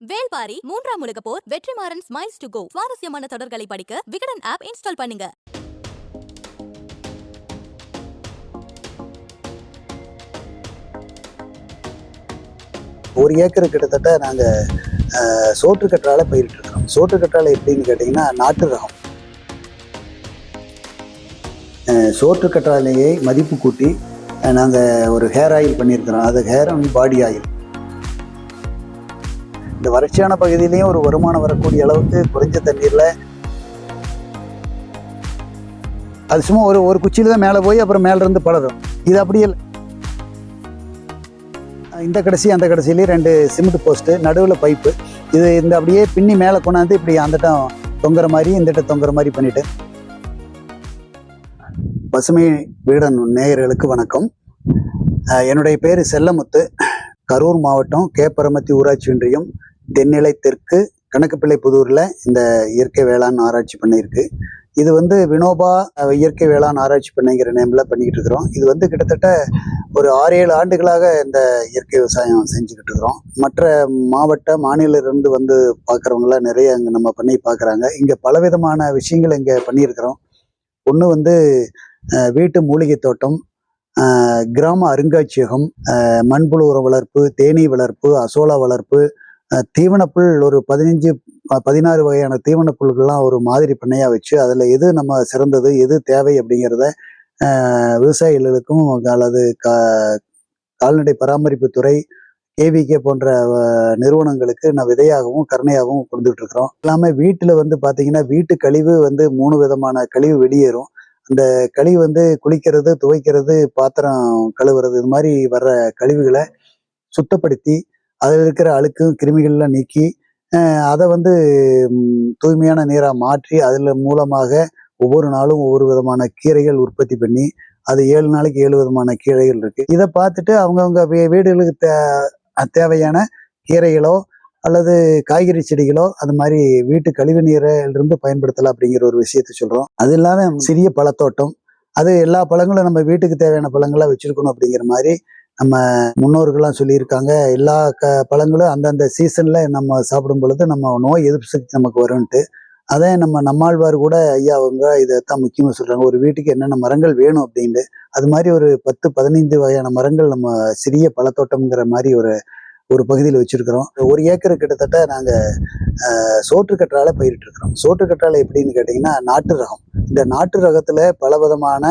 வேல்பாரி மூன்றாம் உலக போர் வெற்றிமாறன் ஸ்மைல்ஸ் டு கோ சுவாரஸ்யமான தொடர்களை படிக்க விகடன் ஆப் இன்ஸ்டால் பண்ணுங்க. ஒரு ஏக்கர் கிட்டத்தட்ட நாங்கள் சோற்று கற்றாழை பயிரிட்டு இருக்கிறோம். சோற்று கற்றாழை எப்படின்னு கேட்டிங்கன்னா நாட்டு ரகம். சோற்று கற்றாலையை மதிப்பு கூட்டி நாங்கள் ஒரு ஹேர் ஆயில் பண்ணியிருக்கிறோம். அது ஹேர் அண்ட் பாடி ஆயில் இந்த வறட்சியான பகுதியிலையும் ஒரு வருமானம் வரக்கூடிய அளவுக்கு குறைஞ்ச தண்ணீரில் அது சும்மா ஒரு ஒரு குச்சியில் தான் மேலே போய் அப்புறம் மேலேருந்து பலரும் இது அப்படியே இல்லை. இந்த கடைசி அந்த கடைசியிலேயே ரெண்டு சிமெண்ட் போஸ்ட்டு நடுவில் பைப்பு. இது இந்த அப்படியே பின்னி மேலே கொண்டாந்து இப்படி அந்தட்டம் தொங்குற மாதிரி இந்தட்ட தொங்குற மாதிரி பண்ணிட்டு. பசுமை வீடன் நேயர்களுக்கு வணக்கம். என்னுடைய பேர் செல்லமுத்து. கரூர் மாவட்டம் கேப்பரமத்தி ஊராட்சி ஒன்றியம். தென்னிலை தெற்கு கணக்குப்பிள்ளை புதூரில் இந்த இயற்கை வேளாண் ஆராய்ச்சி பண்ணை இது வந்து வினோபா இயற்கை வேளாண் ஆராய்ச்சி பண்ணைங்கிற நேமில் பண்ணிக்கிட்டு இருக்கிறோம். இது வந்து கிட்டத்தட்ட ஒரு ஆறு ஏழு ஆண்டுகளாக இந்த இயற்கை விவசாயம் செஞ்சுக்கிட்டு இருக்கிறோம். மற்ற மாவட்ட மாநிலிருந்து வந்து பார்க்குறவங்களாம் நிறைய அங்கே நம்ம பண்ணி பார்க்குறாங்க இங்கே பலவிதமான விஷயங்கள் இங்கே பண்ணியிருக்கிறோம். ஒன்று வந்து வீட்டு மூலிகை தோட்டம் கிராம அருங்காட்சியகம் மண்புழு உர வளர்ப்பு தேனீ வளர்ப்பு அசோலா வளர்ப்பு தீவனப்புல் ஒரு பதினஞ்சு பதினாறு வகையான தீவனப்புல்கள்லாம் ஒரு மாதிரி பண்ணையாக வச்சு அதில் எது நம்ம சிறந்தது எது தேவை அப்படிங்கிறத விவசாயிகளுக்கும் அல்லது கா கால்நடை பராமரிப்பு துறை கேவிகே போன்ற நிறுவனங்களுக்கு நான் விதையாகவும் கருணையாகவும் கொடுத்துட்டு இருக்கிறோம். எல்லாமே வீட்டில் வந்து பார்த்தீங்கன்னா வீட்டு கழிவு வந்து மூணு விதமான கழிவு வெளியேறும். அந்த கழிவு வந்து குளிக்கிறது துவைக்கிறது பாத்திரம் கழுவுறது இது மாதிரி வர்ற கழிவுகளை சுத்தப்படுத்தி அதில் இருக்கிற அழுக்கும் கிருமிகள்லாம் நீக்கி அதை வந்து தூய்மையான நீராக மாற்றி அதில் மூலமாக ஒவ்வொரு நாளும் ஒவ்வொரு விதமான கீரைகள் உற்பத்தி பண்ணி அது ஏழு நாளைக்கு ஏழு விதமான கீரைகள் இருக்கு. இதை பார்த்துட்டு அவங்கவுங்க வீ- வீடுகளுக்கு தே தேவையான கீரைகளோ அல்லது காய்கறி செடிகளோ அது மாதிரி வீட்டு கழிவு நீரை இருந்து பயன்படுத்தலாம் அப்படிங்கிற ஒரு விஷயத்த சொல்றோம். அது இல்லாமல் சிறிய பழத்தோட்டம் அது எல்லா பழங்களும் நம்ம வீட்டுக்கு தேவையான பழங்களாக வச்சிருக்கணும் அப்படிங்கிற மாதிரி நம்ம முன்னோர்கள்லாம் சொல்லியிருக்காங்க எல்லா க பழங்களும் அந்தந்த சீசன்ல நம்ம சாப்பிடும் பொழுது நம்ம நோய் எதிர்ப்பு சக்தி நமக்கு வரும்ன்ட்டு. அதே நம்ம நம்மாழ்வார் கூட ஐயா அவங்க இதைத்தான் முக்கியமாக சொல்கிறாங்க ஒரு வீட்டுக்கு என்னென்ன மரங்கள் வேணும்? அப்படின்ட்டு. அது மாதிரி ஒரு பத்து பதினைந்து வகையான மரங்கள் நம்ம சிறிய பழத்தோட்டம்ங்கிற மாதிரி ஒரு ஒரு பகுதியில் வச்சிருக்கிறோம். ஒரு ஏக்கர் கிட்டத்தட்ட நாங்கள் சோற்று கற்றாழை பயிரிட்டு இருக்கிறோம். சோற்று கற்றாழை எப்படின்னு கேட்டிங்கன்னா நாட்டு ரகம். இந்த நாட்டு ரகத்தில் பல விதமான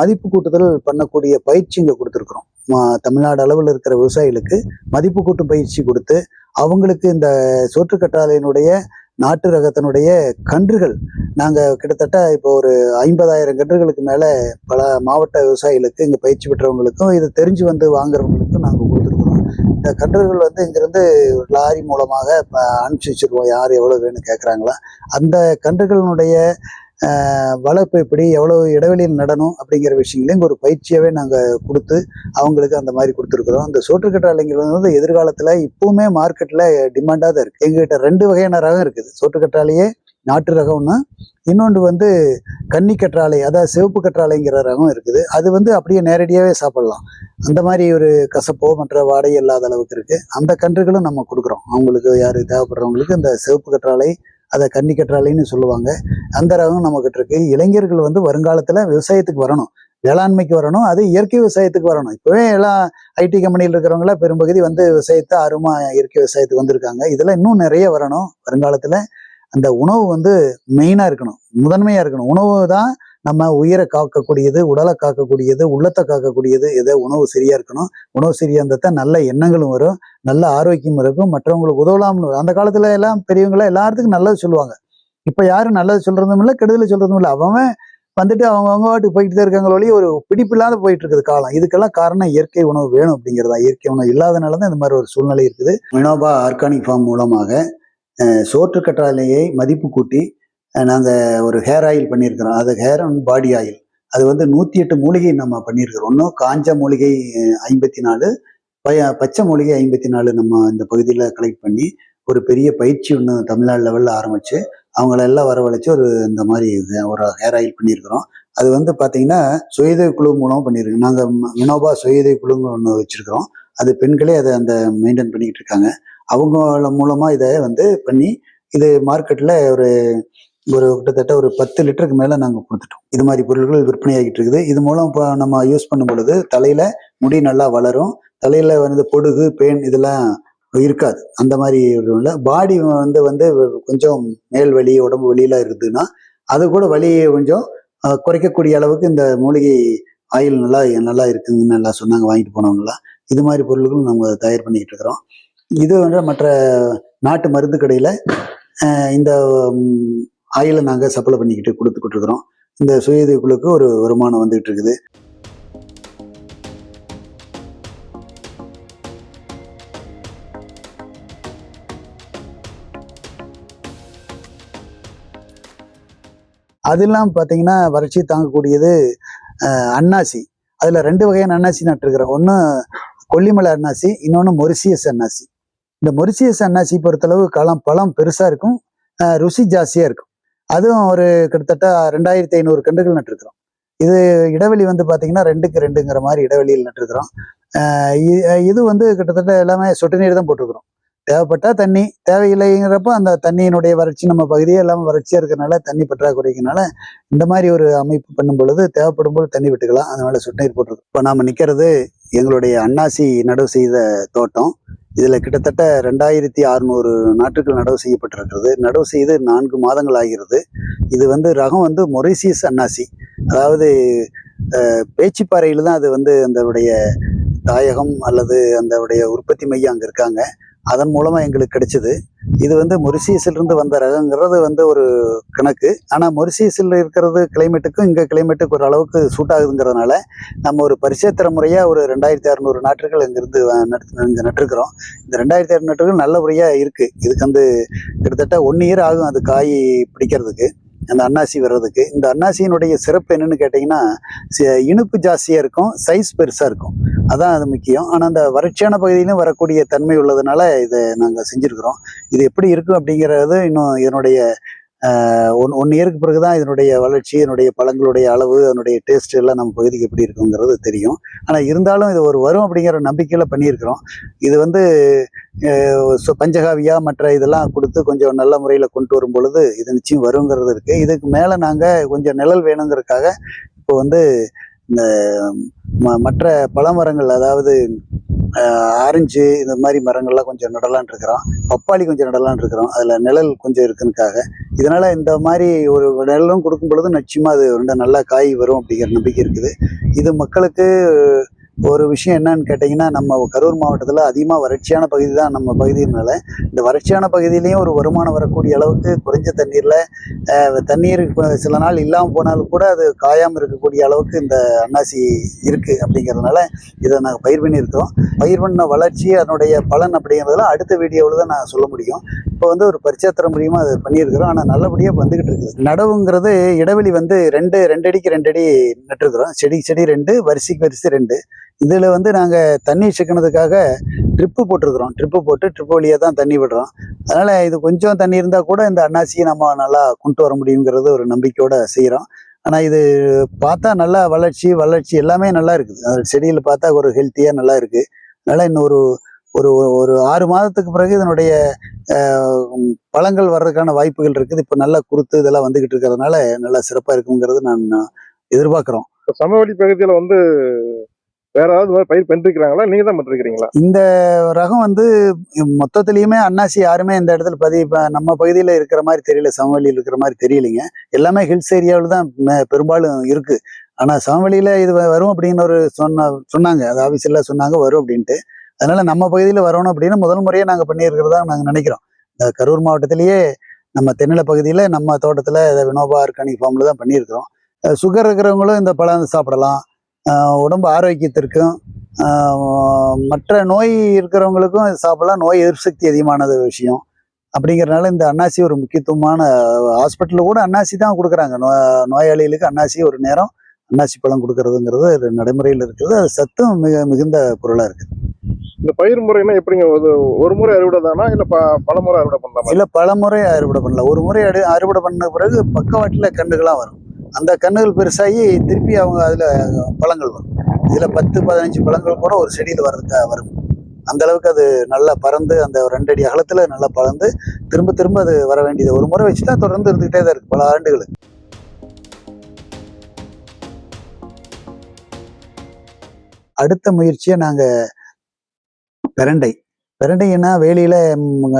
மதிப்பு கூட்டுதல் பண்ணக்கூடிய பயிற்சி இங்கே கொடுத்துருக்குறோம். தமிழ்நாடு அளவில் இருக்கிற விவசாயிகளுக்கு மதிப்பு கூட்டும் பயிற்சி கொடுத்து அவங்களுக்கு இந்த சோற்று கற்றாழையினுடைய நாட்டு ரகத்தினுடைய கன்றுகள் நாங்கள் கிட்டத்தட்ட இப்போ ஒரு ஐம்பதாயிரம் கன்றுகளுக்கு மேலே பல மாவட்ட விவசாயிகளுக்கு இங்கே பயிற்சி பெற்றவங்களுக்கும் இது தெரிஞ்சு வந்து வாங்குறவங்களுக்கும் நாங்கள் இந்த கன்றுகள் வந்து இங்கிருந்து லாரி மூலமாக இப்போ அனுப்பிச்சி வச்சிருவோம் யார் எவ்வளோ வேணும்னு கேட்குறாங்களா அந்த கன்றுகளினுடைய வளர்ப்பு எப்படி எவ்வளோ இடைவெளியில் நடணும் அப்படிங்கிற விஷயங்களையும் இங்கே ஒரு பயிற்சியாகவே நாங்கள் கொடுத்து அவங்களுக்கு அந்த மாதிரி கொடுத்துருக்குறோம். அந்த சோற்றுக்கற்றாழைங்கிறது வந்து எதிர்காலத்தில் இப்போவுமே மார்க்கெட்டில் டிமாண்டாக தான் இருக்குது எங்ககிட்ட ரெண்டு வகையான ரகம் இருக்குது. சோற்றுக்கற்றாழையே நாட்டு ரகம் ஒன்று இன்னொன்று வந்து கன்னி கற்றாழை அதாவது சிவப்பு கற்றாழைங்கிற ரகம் இருக்குது. அது வந்து அப்படியே நேரடியாகவே சாப்பிடலாம். அந்த மாதிரி ஒரு கசப்போ மற்ற வாடகை இல்லாத அளவுக்கு இருக்குது அந்த கன்றுகளும் நம்ம கொடுக்குறோம். அவங்களுக்கு யார் தேவைப்படுறவங்களுக்கு இந்த சிவப்பு கற்றாழை அதை கன்னி கற்றாழைன்னு சொல்லுவாங்க. அந்த ரகம் நம்மக்கிட்ட இருக்கு. இளைஞர்கள் வந்து வருங்காலத்தில் விவசாயத்துக்கு வரணும். வேளாண்மைக்கு வரணும். அது இயற்கை விவசாயத்துக்கு வரணும். இப்போவே எல்லாம் ஐடி கம்பெனியில் இருக்கிறவங்களாம் பெரும்பகுதி வந்து விவசாயத்தை ஆர்வமாக இயற்கை விவசாயத்துக்கு வந்திருக்காங்க. இதெல்லாம் இன்னும் நிறைய வரணும் வருங்காலத்தில். அந்த உணவு வந்து மெயினாக இருக்கணும். முதன்மையாக இருக்கணும். உணவு தான் நம்ம உயிரை காக்கக்கூடியது உடலை காக்கக்கூடியது உள்ளத்தை காக்கக்கூடியது எதோ உணவு சரியாக இருக்கணும். உணவு சரியாக இருந்தால் தான் நல்ல எண்ணங்களும் வரும் நல்ல ஆரோக்கியம் இருக்கும். மற்றவங்களுக்கு உதவலாம்னு அந்த காலத்தில் எல்லாம் பெரியவங்களாம் எல்லாத்துக்கும் நல்லது சொல்லுவாங்க. இப்போ யாரும் நல்லது சொல்கிறதும் இல்லை கெடுதல் சொல்கிறதும் இல்லை. அவன் வந்துட்டு அவங்க அவங்க வாட்டுக்கு போயிட்டு தான் இருக்காங்க ஒழிய ஒரு பிடிப்பில்லாத போயிட்டு இருக்குது காலம். இதுக்கெல்லாம் காரணம் இயற்கை உணவு வேணும் அப்படிங்கிறதா? இயற்கை உணவு இல்லாதனால தான் இந்த மாதிரி ஒரு சூழ்நிலை இருக்குது. வினோபா ஆர்கானிக் ஃபார்ம் மூலமாக சோற்று கற்றாழையை மதிப்பு கூட்டி நாங்கள் ஒரு ஹேர் ஆயில் பண்ணியிருக்கிறோம். அது ஹேர் அண்ட் பாடி ஆயில் அது வந்து நூற்றி எட்டு மூலிகை நம்ம பண்ணியிருக்கிறோம். ஒன்றும் காஞ்ச மூலிகை ஐம்பத்தி நாலு பய பச்சை மூலிகை ஐம்பத்தி நாலு நம்ம இந்த பகுதியில் கலெக்ட் பண்ணி ஒரு பெரிய பயிற்சி ஒன்று தமிழ்நாடு லெவலில் ஆரம்பித்து அவங்களெல்லாம் வரவழைச்சு ஒரு இந்த மாதிரி ஒரு ஹேர் ஆயில் பண்ணியிருக்கிறோம். அது வந்து பார்த்தீங்கன்னா சுயதை குழு மூலம் பண்ணியிருக்கோம். நாங்கள் வினோபா சுயதை குழுன்னு ஒன்று வச்சுருக்கிறோம். அது பெண்களே அதை அந்த மெயின்டைன் பண்ணிக்கிட்டு இருக்காங்க. அவங்க மூலமாக இதை வந்து பண்ணி இது மார்க்கெட்டில் ஒரு ஒரு கிட்டத்தட்ட ஒரு பத்து லிட்டருக்கு மேலே நாங்கள் கொடுத்துட்டோம். இது மாதிரி பொருட்கள் விற்பனையாகிட்டு இருக்குது. இது மூலம் இப்போ நம்ம யூஸ் பண்ணும் பொழுது தலையில் முடி நல்லா வளரும். தலையில் வந்து பொடுகு பேன் இதெல்லாம் இருக்காது. அந்த மாதிரி இல்லை பாடி வந்து வந்து கொஞ்சம் மேல் வலி உடம்பு வலியெல்லாம் இருக்குதுன்னா அது கூட வலியை கொஞ்சம் குறைக்கக்கூடிய அளவுக்கு இந்த மூலிகை ஆயில் நல்லா நல்லா இருக்குதுன்னு நல்லா சொன்னாங்க வாங்கிட்டு போனவங்களாம் இது மாதிரி பொருட்களும் நம்ம தயார் பண்ணிக்கிட்டு இருக்கிறோம். இது வந்து மற்ற நாட்டு மருந்து கடையில் இந்த ஆயிலை நாங்கள் சப்ளை பண்ணிக்கிட்டு கொடுத்துக்கிட்டு இருக்கிறோம். இந்த சுய குழுக்கு ஒரு வருமானம் வந்துகிட்டு இருக்குது. அதெல்லாம் பார்த்தீங்கன்னா வறட்சி தாங்கக்கூடியது அன்னாசி. அதில் ரெண்டு வகையான அன்னாசி நட்டுருக்கிறோம். ஒன்று கொல்லிமலை அன்னாசி இன்னொன்று மொரிசியஸ் அன்னாசி. இந்த மொரிசியஸ் அன்னாசி பொறுத்தளவு களம் பழம் பெருசாக இருக்கும். ருசி ஜாஸ்தியாக இருக்கும். அதுவும் ஒரு கிட்டத்தட்ட ரெண்டாயிரத்தி ஐநூறு கன்றுகள் நட்டிருக்கிறோம். இது இடைவெளி வந்து பார்த்தீங்கன்னா ரெண்டுக்கு ரெண்டுங்கிற மாதிரி இடைவெளியில் நட்டுருக்குறோம். இது வந்து கிட்டத்தட்ட எல்லாமே சொட்டு நீர் தான் போட்டிருக்கிறோம். தேவைப்பட்டால் தண்ணி தேவையில்லைங்கிறப்ப அந்த தண்ணியினுடைய வறட்சி நம்ம பகுதியே எல்லாமே வறட்சியாக இருக்கிறனால தண்ணி பற்றாக்குறைக்குனால இந்த மாதிரி ஒரு அமைப்பு பண்ணும் பொழுது தேவைப்படும் போது தண்ணி விட்டுக்கலாம். அதனால சொட்டு நீர் போட்டிருக்கோம். இப்போ நாம் நிற்கிறது எங்களுடைய அன்னாசி நடவு செய்த தோட்டம். இதில் கிட்டத்தட்ட ரெண்டாயிரத்தி அறுநூறு நாட்டுகள் நடவு செய்யப்பட்டிருக்கிறது. நடவு செய்து நான்கு மாதங்கள் ஆகிறது. இது வந்து ரகம் வந்து மொரிசியஸ் அன்னாசி. அதாவது பேச்சுப்பாறையில் தான் அது வந்து அந்தவுடைய தாயகம் அல்லது அந்தவுடைய உற்பத்தி மையம் அங்கே இருக்காங்க. அதன் மூலமாக எங்களுக்கு கிடைச்சிது. இது வந்து மொரிசியஸிலிருந்து வந்த ரகங்கிறது வந்து ஒரு கணக்கு. ஆனால் மொரிசியஸில் இருக்கிறது கிளைமேட்டுக்கும் இங்கே கிளைமேட்டுக்கு ஒரு அளவுக்கு சூட் ஆகுதுங்கிறதுனால நம்ம ஒரு பரிசேத்திர முறையாக ஒரு ரெண்டாயிரத்தி அறநூறு நாற்றுகள் இங்கேருந்து வ- நட்டு இங்கே நட்டுருக்குறோம். இந்த ரெண்டாயிரத்தி அறுநூறு நாற்றுகள் நல்லபடியாக இருக்குது இதுக்கு வந்து கிட்டத்தட்ட ஒன் இயர் ஆகும் அது காய் பிடிக்கிறதுக்கு. அந்த அன்னாசி வர்றதுக்கு. இந்த அன்னாசியினுடைய சிறப்பு என்னன்னு கேட்டிங்கன்னா இனிப்பு ஜாஸ்தியாக இருக்கும் சைஸ் பெருசாக இருக்கும். அதான் அது முக்கியம். ஆனால் அந்த வறட்சியான பகுதியிலும் வரக்கூடிய தன்மை உள்ளதுனால இதை நாங்கள் செஞ்சுருக்குறோம். இது எப்படி இருக்கும் அப்படிங்கிறது இன்னும் இதனுடைய ஒன் ஒன் இயருக்கு பிறகு தான் இதனுடைய வளர்ச்சி இதனுடைய பழங்களுடைய அளவு அதனுடைய டேஸ்ட் எல்லாம் நம்ம பகுதிக்கு எப்படி இருக்குங்கிறது தெரியும். ஆனால் இருந்தாலும் இது ஒரு வரும் அப்படிங்கிற நம்பிக்கையில் பண்ணியிருக்கிறோம். இது வந்து சு- பஞ்சகாவியா மற்ற இதெல்லாம் கொடுத்து கொஞ்சம் நல்ல முறையில் கொண்டு வரும் பொழுது இது நிச்சயம் வருங்கிறது இருக்குது இதுக்கு மேலே நாங்கள் கொஞ்சம் நிழல் வேணுங்கிறதுக்காக இப்போ வந்து இந்த ம- மற்ற பழமரங்கள் அதாவது ஆரஞ்சு இந்த மாதிரி மரங்கள்லாம் கொஞ்சம் நடலான் இருக்கிறோம். பப்பாளி கொஞ்சம் நடலான் இருக்கிறோம். அதில் நிழல் கொஞ்சம் இருக்குனுக்காக இதனால் இந்த மாதிரி ஒரு நிழலும் கொடுக்கும் பொழுது நிச்சயமாக அது ரெண்டு நல்லா காய் வரும் அப்படிங்கிற நம்பிக்கை இருக்குது. இது மக்களுக்கு ஒரு விஷயம் என்னன்னு கேட்டிங்கன்னா நம்ம கரூர் மாவட்டத்தில் அதிகமாக வறட்சியான பகுதி தான் நம்ம பகுதியினால. இந்த வறட்சியான பகுதியிலையும் ஒரு வருமானம் வரக்கூடிய அளவுக்கு குறைஞ்ச தண்ணீரில் தண்ணீர் சில நாள் இல்லாமல் போனாலும் கூட அது காயாமல் இருக்கக்கூடிய அளவுக்கு இந்த அன்னாசி இருக்குது அப்படிங்கிறதுனால இதை நாங்கள் பயிர் பண்ணியிருக்கிறோம். பயிர் பண்ண வளர்ச்சி அதனுடைய பலன் அப்படிங்கிறதுல அடுத்த வீடியோவில் தான் நான் சொல்ல முடியும். இப்போ வந்து ஒரு பரிச்சயத்திர மூலியமாக அது பண்ணியிருக்கிறோம். ஆனால் நல்லபடியாக வந்துக்கிட்டு இருக்குது. நடவுங்கிறது இடைவெளி வந்து ரெண்டு ரெண்டு அடிக்கு ரெண்டு அடி நட்டுருக்குறோம். செடி செடி ரெண்டு வரிசைக்கு வரிசை ரெண்டு. இதில் வந்து நாங்கள் தண்ணி சிக்கனதுக்காக ட்ரிப்பு போட்டிருக்கிறோம். ட்ரிப்பு போட்டு ட்ரிப்பு வழியாக தான் தண்ணி விடுறோம். அதனால் இது கொஞ்சம் தண்ணி இருந்தால் கூட இந்த அன்னாசியை நம்ம நல்லா கொண்டு வர முடியுங்கிறது ஒரு நம்பிக்கையோடு செய்கிறோம் ஆனால் இது பார்த்தா நல்லா வளர்ச்சி வளர்ச்சி எல்லாமே நல்லா இருக்குது. அது செடியில் பார்த்தா ஒரு ஹெல்த்தியாக நல்லா இருக்குது அதனால் இன்னும் ஒரு ஒரு ஒரு ஆறு மாதத்துக்கு பிறகு இதனுடைய பழங்கள் வர்றதுக்கான வாய்ப்புகள் இருக்குது. இப்போ நல்லா குருத்து இதெல்லாம் வந்துக்கிட்டு இருக்கிறதுனால நல்லா சிறப்பாக இருக்குங்கிறது நான் எதிர்பார்க்குறோம். சமவெளி பகுதியில் வந்து வேற ஏதாவது பயிர் பண்ணிருக்கிறாங்களா? நீங்க தான் பண்ணிருக்கீங்களா இந்த ரகம் வந்து மொத்தத்திலயுமே அன்னாசி யாருமே இந்த இடத்துல பதிவு நம்ம பகுதியில் இருக்கிற மாதிரி தெரியல சமவெளியில் இருக்கிற மாதிரி தெரியலைங்க. எல்லாமே ஹில்ஸ் ஏரியாவில் தான் பெரும்பாலும் இருக்குது ஆனால் சமவெளியில் இது வரும் அப்படின்னு ஒரு சொன்ன சொன்னாங்க. அது ஆஃபீஸில் சொன்னாங்க வரும் அப்படின்ட்டு. அதனால நம்ம பகுதியில் வரணும் அப்படின்னு முதல் முறையாக நாங்கள் பண்ணியிருக்கிறதா நாங்கள் நினைக்கிறோம். இந்த கரூர் மாவட்டத்திலேயே நம்ம தென்னில பகுதியில நம்ம தோட்டத்தில் வினோபா ஆர்கானிக் ஃபார்மில் தான் பண்ணியிருக்கிறோம். சுகர் இருக்கிறவங்களும் இந்த பழம் சாப்பிடலாம். உடம்பு ஆரோக்கியத்திற்கும் மற்ற நோய் இருக்கிறவங்களுக்கும் சாப்பிடலாம். நோய் எதிர்ப்பு சக்தி அதிகமானது விஷயம். அப்படிங்கிறனால இந்த அன்னாசி ஒரு முக்கியத்துவமான ஹாஸ்பிட்டலில் கூட அன்னாசி தான் கொடுக்குறாங்க. நோ நோயாளிகளுக்கு அன்னாசி ஒரு நேரம் அன்னாசி பழம் கொடுக்கறதுங்கிறது நடைமுறையில் இருக்கிறது அது சத்தும் மிக மிகுந்த பொருளாக இருக்குது. இந்த பயிர் முறைனா எப்படிங்க? ஒரு முறை அறுவடை தானா? இல்ல ப- பல முறை அறுவடை பண்ணலாமா? இல்லை பல முறை அறுவடை பண்ணலாம். ஒரு முறை அடு அறுவடை பண்ண பிறகு பக்கவாட்டில் கன்றுகளாக வரும். அந்த கன்றுகள் பெருசாகி திருப்பி அவங்க அதில் பழங்கள் வரும். இதில் பத்து பதினஞ்சு பழங்கள் கூட ஒரு செடியில் வர்றதுக்காக வரும். அந்த அளவுக்கு அது நல்லா பறந்து அந்த ரெண்டு அடி அகலத்தில் நல்லா பறந்து திரும்ப திரும்ப அது வர வேண்டியது ஒரு முறை வச்சு தான் தொடர்ந்து இருந்துகிட்டே தான் இருக்குது பல ஆண்டுகள். அடுத்த முயற்சியை நாங்கள் பிரண்டை. பிரண்டைன்னா வேலியில்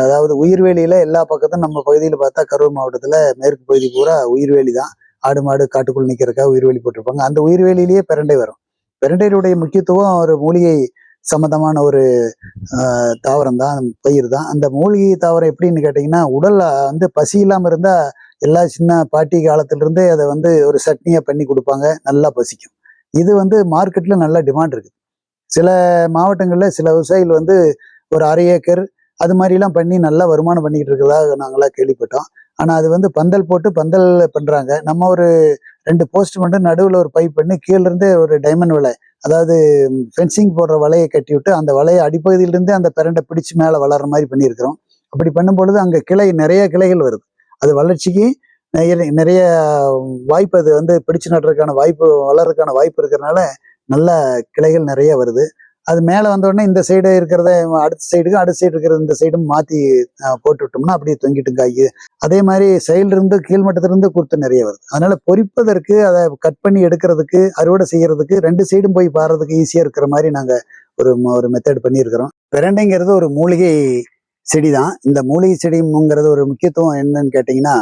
அதாவது உயிர்வேலியில் எல்லா பக்கத்தும் நம்ம பகுதியில் பார்த்தா கரூர் மாவட்டத்தில் மேற்கு பகுதி பூரா உயிர்வேலி தான். ஆடு மாடு காட்டுக்குள் நிற்கிறக்கா உயிர்வேலி போட்டிருப்பாங்க. அந்த உயிர்வேலியிலேயே பிரண்டை வரும். பிரண்டையினுடைய முக்கியத்துவம் ஒரு மூலிகை சம்பந்தமான ஒரு தாவரம் தான் பயிர் தான். அந்த மூலிகை தாவரம் எப்படின்னு கேட்டிங்கன்னா உடல் வந்து பசி இல்லாமல் இருந்தால் எல்லா சின்ன பாட்டி காலத்திலிருந்தே அதை வந்து ஒரு சட்னியாக பண்ணி கொடுப்பாங்க. நல்லா பசிக்கும். இது வந்து மார்க்கெட்டில் நல்ல டிமாண்ட் இருக்குது சில மாவட்டங்களில் சில விவசாயிகள் வந்து ஒரு அரை ஏக்கர் அது மாதிரிலாம் பண்ணி நல்லா வருமானம் பண்ணிக்கிட்டு இருக்கிறதா நாங்களாம் கேள்விப்பட்டோம். ஆனால் அது வந்து பந்தல் போட்டு பந்தல் பண்ணுறாங்க நம்ம ஒரு ரெண்டு போஸ்ட் மட்டும் நடுவில் ஒரு பைப் பண்ணி கீழேருந்து ஒரு டைமண்ட் வலை அதாவது ஃபென்சிங் போடுற வலையை கட்டி விட்டு அந்த வலையை அடிப்பகுதியிலிருந்து அந்த பிரண்டை பிடிச்சு மேலே வளர்ற மாதிரி பண்ணியிருக்கிறோம். அப்படி பண்ணும் பொழுது அங்கே கிளை நிறைய கிளைகள் வருது. அது வளர்ச்சிக்கு நிறைய நிறைய வாய்ப்பு அது வந்து பிடிச்சு நடுறதுக்கான வாய்ப்பு வளர்றதுக்கான வாய்ப்பு இருக்கிறனால நல்ல கிளைகள் நிறைய வருது. அது மேலே வந்த உடனே இந்த சைடு இருக்கிறத அடுத்த சைடுக்கும் அடுத்த சைடு இருக்கிற இந்த சைடும் மாற்றி போட்டு விட்டோம்னா அப்படியே தொங்கிட்டு காய் அதே மாதிரி சைடிலிருந்து கீழ்மட்டத்திலிருந்து குருத்து நிறைய வருது. அதனால பொறிப்பதற்கு அதை கட் பண்ணி எடுக்கிறதுக்கு அறுவடை செய்கிறதுக்கு ரெண்டு சைடும் போய் பாடுறதுக்கு ஈஸியாக இருக்கிற மாதிரி நாங்கள் ஒரு ஒரு மெத்தட் பண்ணியிருக்கிறோம். பிரண்டைங்கிறது ஒரு மூலிகை செடி தான் இந்த மூலிகை செடிங்கிறது ஒரு முக்கியத்துவம் என்னன்னு கேட்டிங்கன்னா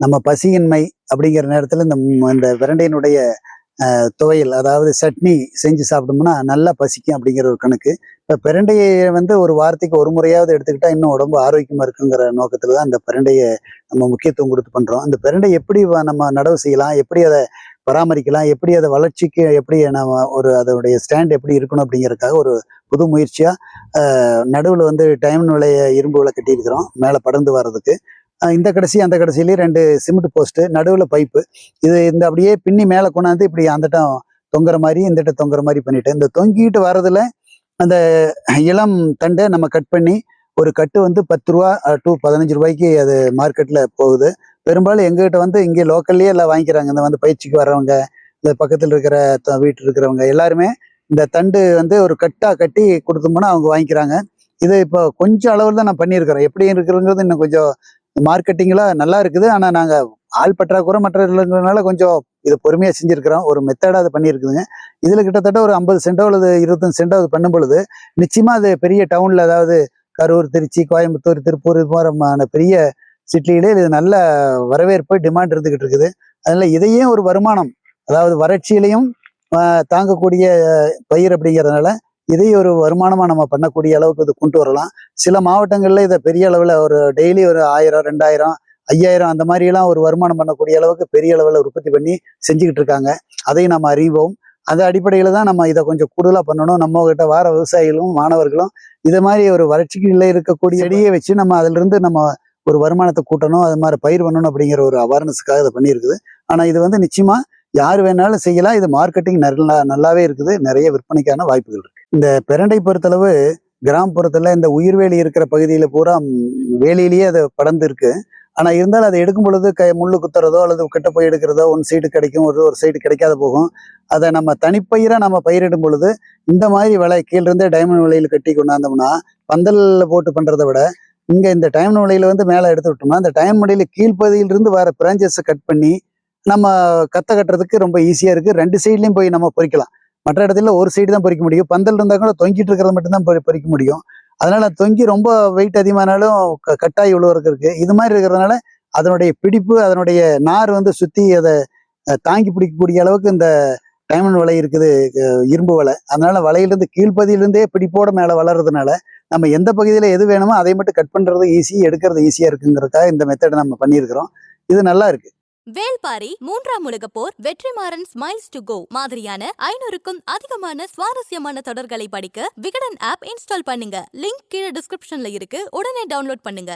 நம்ம பசியின்மை அப்படிங்கிற நேரத்தில் இந்த இந்த விரண்டையினுடைய துவையல் அதாவது சட்னி செஞ்சு சாப்பிட்டோம்னா நல்லா பசிக்கும் அப்படிங்கிற ஒரு கணக்கு. இப்போ பிரண்டையை வந்து ஒரு வாரத்துக்கு ஒரு முறையாவது எடுத்துக்கிட்டால் இன்னும் உடம்பு ஆரோக்கியமாக இருக்குங்கிற நோக்கத்தில் தான் அந்த பிரண்டையை நம்ம முக்கியத்துவம் கொடுத்து பண்ணுறோம் இந்த பிரண்டை எப்படி நம்ம நடவு செய்யலாம்? எப்படி அதை பராமரிக்கலாம்? எப்படி அதை வளர்ச்சிக்கு எப்படி நம்ம ஒரு அதோடைய ஸ்டாண்ட் எப்படி இருக்கணும் அப்படிங்கிறதுக்காக ஒரு புது முயற்சியாக நடுவில் வந்து டைம் விலைய இரும்பு விலை கட்டியிருக்கிறோம். மேலே படர்ந்து வர்றதுக்கு. இந்த கடைசி அந்த கடைசியிலேயே ரெண்டு சிமெண்ட் போஸ்ட்டு நடுவில் பைப்பு இது இந்த அப்படியே பின்னி மேலே கொண்டாந்து இப்படி அந்தட்டம் தொங்குற மாதிரி இந்தட்ட தொங்குற மாதிரி பண்ணிட்டு இந்த தொங்கிட்டு வரதுல அந்த இளம் தண்டை நம்ம கட் பண்ணி ஒரு கட்டு வந்து பத்து ரூபா டு பதினஞ்சு ரூபாய்க்கு அது மார்க்கெட்டில் போகுது. பெரும்பாலும் எங்ககிட்ட வந்து இங்கே லோக்கல்லையே எல்லாம் வாங்கிக்கிறாங்க. இந்த வந்து பயிற்சிக்கு வர்றவங்க இந்த பக்கத்தில் இருக்கிற த- வீட்டில் இருக்கிறவங்க எல்லாருமே இந்த தண்டு வந்து ஒரு கட்டாக கட்டி கொடுத்தோம்னா அவங்க வாங்கிக்கிறாங்க. இது இப்போ கொஞ்சம் அளவில் தான் நான் பண்ணியிருக்கிறேன். எப்படி இருக்கிறங்கிறது இன்னும் கொஞ்சம் மார்க்கெட்டிங்லாம் நல்லா இருக்குது. ஆனால் நாங்கள் ஆள் பற்றாக்குறை மற்ற இல்லைங்கிறதுனால கொஞ்சம் இதை பொறுமையாக செஞ்சுருக்கிறோம். ஒரு மெத்தடாக அது பண்ணியிருக்குதுங்க. இதில் கிட்டத்தட்ட ஒரு ஐம்பது சென்டோ அல்லது இருபத்தஞ்சு சென்டோ அது பண்ணும் பொழுது நிச்சயமாக அது பெரிய டவுனில் அதாவது கரூர் திருச்சி கோயம்புத்தூர் திருப்பூர் இது மாதிரி பெரிய சிட்டியிலே இது நல்ல வரவேற்பு டிமாண்ட் இருந்துகிட்டு இருக்குது. அதனால் இதையே ஒரு வருமானம் அதாவது வறட்சியிலையும் தாங்கக்கூடிய பயிர் அப்படிங்கிறதுனால இதை ஒரு வருமானமாக நம்ம பண்ணக்கூடிய அளவுக்கு இது கொண்டு வரலாம். சில மாவட்டங்களில் இதை பெரிய அளவில் ஒரு டெய்லி ஒரு ஆயிரம் ரெண்டாயிரம் ஐயாயிரம் அந்த மாதிரிலாம் ஒரு வருமானம் பண்ணக்கூடிய அளவுக்கு பெரிய அளவில் உற்பத்தி பண்ணி செஞ்சுக்கிட்டு இருக்காங்க. அதையும் நம்ம அறிவோம். அந்த அடிப்படையில் தான் நம்ம இதை கொஞ்சம் கூடுதலாக பண்ணணும். நம்ம கிட்ட வார விவசாயிகளும் மாணவர்களும் இதை மாதிரி ஒரு வறட்சிக்கு நிலை இருக்கக்கூடிய செடியை வச்சு நம்ம அதிலிருந்து நம்ம ஒரு வருமானத்தை கூட்டணும். அது மாதிரி பயிர் பண்ணணும் அப்படிங்கிற ஒரு அவேர்னஸுக்காக இதை பண்ணியிருக்குது. ஆனால் இது வந்து நிச்சயமா யார் வேணாலும் செய்யலாம். இது மார்க்கெட்டிங் நல்லா நல்லாவே இருக்குது. நிறைய விற்பனைக்கான வாய்ப்புகள் இருக்கு. இந்த பிரண்டை பொறுத்தளவு கிராமப்புறத்துல இந்த உயிர்வேலி இருக்கிற பகுதியில பூரா வேலியிலேயே அது படர்ந்து இருக்கு ஆனா இருந்தாலும் அதை எடுக்கும் பொழுது கை முள்ளு குத்துறதோ அல்லது கிட்ட போய் எடுக்கிறதோ ஒன் சைடு கிடைக்கும் ஒரு ஒரு சைடு கிடைக்காத போகும். அதை நம்ம தனிப்பயிராக நம்ம பயிரிடும் பொழுது இந்த மாதிரி விலை கீழிருந்தே டைமண்ட் விலையில் கட்டி கொண்டாந்தோம்னா பந்தலில் போட்டு பண்றதை விட இங்கே இந்த டைமண்ட் விலையில வந்து மேலே எடுத்து விட்டோம்னா இந்த டைம் விலையில கீழ்ப்பகுதியிலிருந்து வர பிரான்ச்சஸை கட் பண்ணி நம்ம கத்த கட்டுறதுக்கு ரொம்ப ஈஸியாக இருக்குது ரெண்டு சைட்லேயும் போய் நம்ம பொறிக்கலாம். மற்ற இடத்துல ஒரு சைடு தான் பொறிக்க முடியும். பந்தல் இருந்தால் கூட தொங்கிட்டு இருக்கிறத மட்டும்தான் பறிக்க பொறிக்க முடியும். அதனால தொங்கி ரொம்ப வெயிட் அதிகமானாலும் க- கட்டாயி உழுவருக்கு இருக்கு. இது மாதிரி இருக்கிறதுனால அதனுடைய பிடிப்பு அதனுடைய நார் வந்து சுத்தி அதை தாங்கி பிடிக்கக்கூடிய அளவுக்கு இந்த டைமண்ட் வலை இருக்குது இரும்பு வலை. அதனால வலையிலிருந்து கீழ்ப்பகுதியிலிருந்தே பிடிப்போட மேலே வளர்றதுனால நம்ம எந்த பகுதியில் எது வேணுமோ அதை மட்டும் கட் பண்ணுறது ஈஸி எடுக்கிறது ஈஸியாக இருக்குங்கிறதுக்காக இந்த மெத்தடை நம்ம பண்ணியிருக்கிறோம். இது நல்லா இருக்கு. வேல்பாரி மூன்றாம் உலகப் போர் வெற்றிமாறன் ஸ்மைல்ஸ் டு கோ மாதிரியான ஐநூறுக்கும் அதிகமான சுவாரஸ்யமான தொடர்களை படிக்க விகடன் ஆப் இன்ஸ்டால் பண்ணுங்க. லிங்க் கீழே டிஸ்கிரிப்ஷன்ல இருக்கு. உடனே டவுன்லோட் பண்ணுங்க.